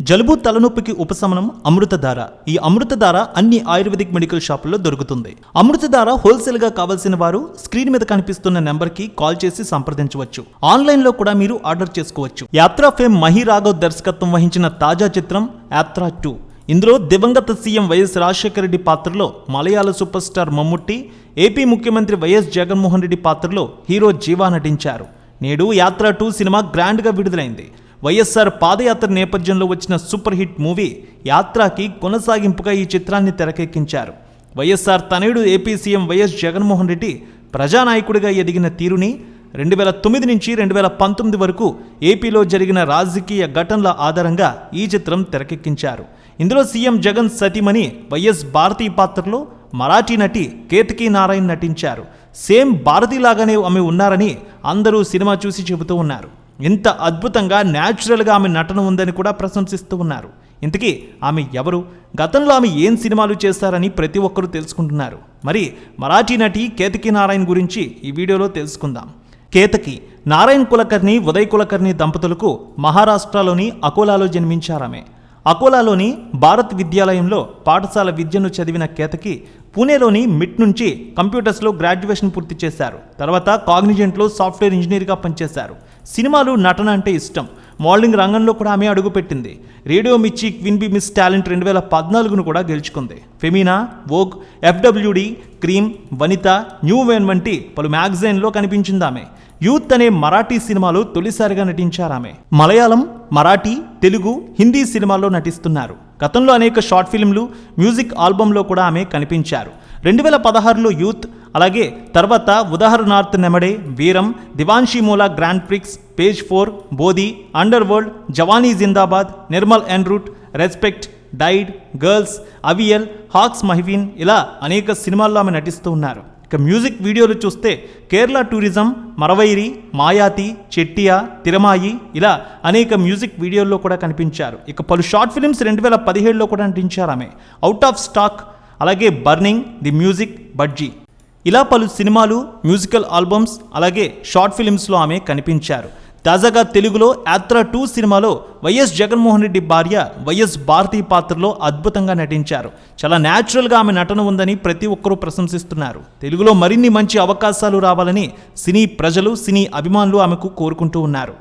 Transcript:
జలుబు తలనొప్పికి ఉపశమనం అమృతధార. ఈ అమృతధార అన్ని ఆయుర్వేదిక్ మెడికల్ షాపుల్లో దొరుకుతుంది. అమృతధార హోల్సేల్గా కావాల్సిన వారు స్క్రీన్ మీద కనిపిస్తున్న నెంబర్కి కాల్ చేసి సంప్రదించవచ్చు. ఆన్లైన్లో కూడా మీరు ఆర్డర్ చేసుకోవచ్చు. యాత్రా ఫేమ్ మహి రాఘవ్ దర్శకత్వం వహించిన తాజా చిత్రం యాత్రా టూ. ఇందులో దివంగత సీఎం వైఎస్ రాజశేఖర రెడ్డి పాత్రలో Malayala super star Mammootty AP ముఖ్యమంత్రి వైఎస్ జగన్మోహన్ రెడ్డి పాత్రలో హీరో జీవా నటించారు. నేడు యాత్ర టూ సినిమా గ్రాండ్గా విడుదలైంది. వైఎస్ఆర్ పాదయాత్ర నేపథ్యంలో వచ్చిన సూపర్ హిట్ మూవీ యాత్రకి కొనసాగింపుగా ఈ చిత్రాన్ని తెరకెక్కించారు. వైఎస్ఆర్ తనయుడు AP CM YS Jaganmohan Reddy ప్రజానాయకుడిగా ఎదిగిన తీరుని రెండు వేల తొమ్మిది నుంచి రెండు వేల పంతొమ్మిది వరకు ఏపీలో జరిగిన రాజకీయ ఘటనల ఆధారంగా ఈ చిత్రం తెరకెక్కించారు. ఇందులో సీఎం జగన్ సతీమణి వైఎస్ భారతి పాత్రలో మరాఠీ నటి కేతకీ నారాయణ్ నటించారు. సేమ్ భారతీలాగానే ఆమె ఉన్నారని అందరూ సినిమా చూసి చెబుతూ ఉన్నారు. ఇంత అద్భుతంగా న్యాచురల్గా ఆమె నటన ఉందని కూడా ప్రశంసిస్తూ ఉన్నారు. ఇంతకీ ఆమె ఎవరు? గతంలో ఆమె ఏం సినిమాలు చేస్తారని ప్రతి ఒక్కరూ తెలుసుకుంటున్నారు. మరి మరాఠీ నటి కేతకి నారాయణ్ గురించి ఈ వీడియోలో తెలుసుకుందాం. కేతకి నారాయణ్ కులకర్ణి ఉదయ్ కులకర్ణి దంపతులకు మహారాష్ట్రలోని అకోలాలో జన్మించారామె. అకోలాలోని భారత్ విద్యాలయంలో పాఠశాల విద్యను చదివిన కేతకి పూణేలోని మిట్ నుంచి కంప్యూటర్స్లో గ్రాడ్యుయేషన్ పూర్తి చేశారు. తర్వాత కాగ్నిజెంట్లో సాఫ్ట్వేర్ ఇంజనీర్గా పనిచేశారు. సినిమాలు నటన అంటే ఇష్టం. మోడలింగ్ రంగంలో కూడా ఆమె అడుగుపెట్టింది. రేడియో మిర్చి క్విన్ బి మిస్ టాలెంట్ రెండు వేల పద్నాలుగును కూడా గెలుచుకుంది. Femina Vogue FWD Cream Vanitha new when వంటి పలు మ్యాగజైన్లో కనిపించింది ఆమె. యూత్ అనే మరాఠీ సినిమాలో తొలిసారిగా నటించారు ఆమె. మలయాళం మరాఠీ తెలుగు హిందీ సినిమాల్లో నటిస్తున్నారు. గతంలో అనేక షార్ట్ ఫిల్మ్లు మ్యూజిక్ ఆల్బంలో కూడా ఆమె కనిపించారు. రెండు వేల పదహారులో యూత్ అలాగే తర్వాత ఉదాహరణార్థ నెమడే Veeram దివాన్షి Moola grand prix page four Bodhi under world Jawani Zindabad Nirmal en route respect died girls Aviyal hawks మహివీన్ ఇలా అనేక సినిమాల్లో ఆమె నటిస్తూ ఉన్నారు. ఇక మ్యూజిక్ వీడియోలు చూస్తే కేరళ టూరిజం మరవైరి మాయాతి చెట్టియా తిరమాయి ఇలా అనేక మ్యూజిక్ వీడియోల్లో కూడా కనిపించారు. ఇక పలు షార్ట్ ఫిల్మ్స్ రెండు వేల పదిహేడులో కూడా నటించారు ఆమె. అవుట్ ఆఫ్ స్టాక్ అలాగే బర్నింగ్ ది మ్యూజిక్ బడ్జీ ఇలా పలు సినిమాలు మ్యూజికల్ ఆల్బమ్స్ అలాగే షార్ట్ ఫిలిమ్స్లో ఆమె కనిపించారు. తాజాగా తెలుగులో యాత్ర టూ సినిమాలో వైఎస్ జగన్మోహన్ రెడ్డి భార్య వైఎస్ భారతి పాత్రలో అద్భుతంగా నటించారు. చాలా న్యాచురల్గా ఆమె నటన ఉందని ప్రతి ఒక్కరూ ప్రశంసిస్తున్నారు. తెలుగులో మరిన్ని మంచి అవకాశాలు రావాలని సినీ ప్రజలు సినీ అభిమానులు ఆమెకు కోరుకుంటూ ఉన్నారు.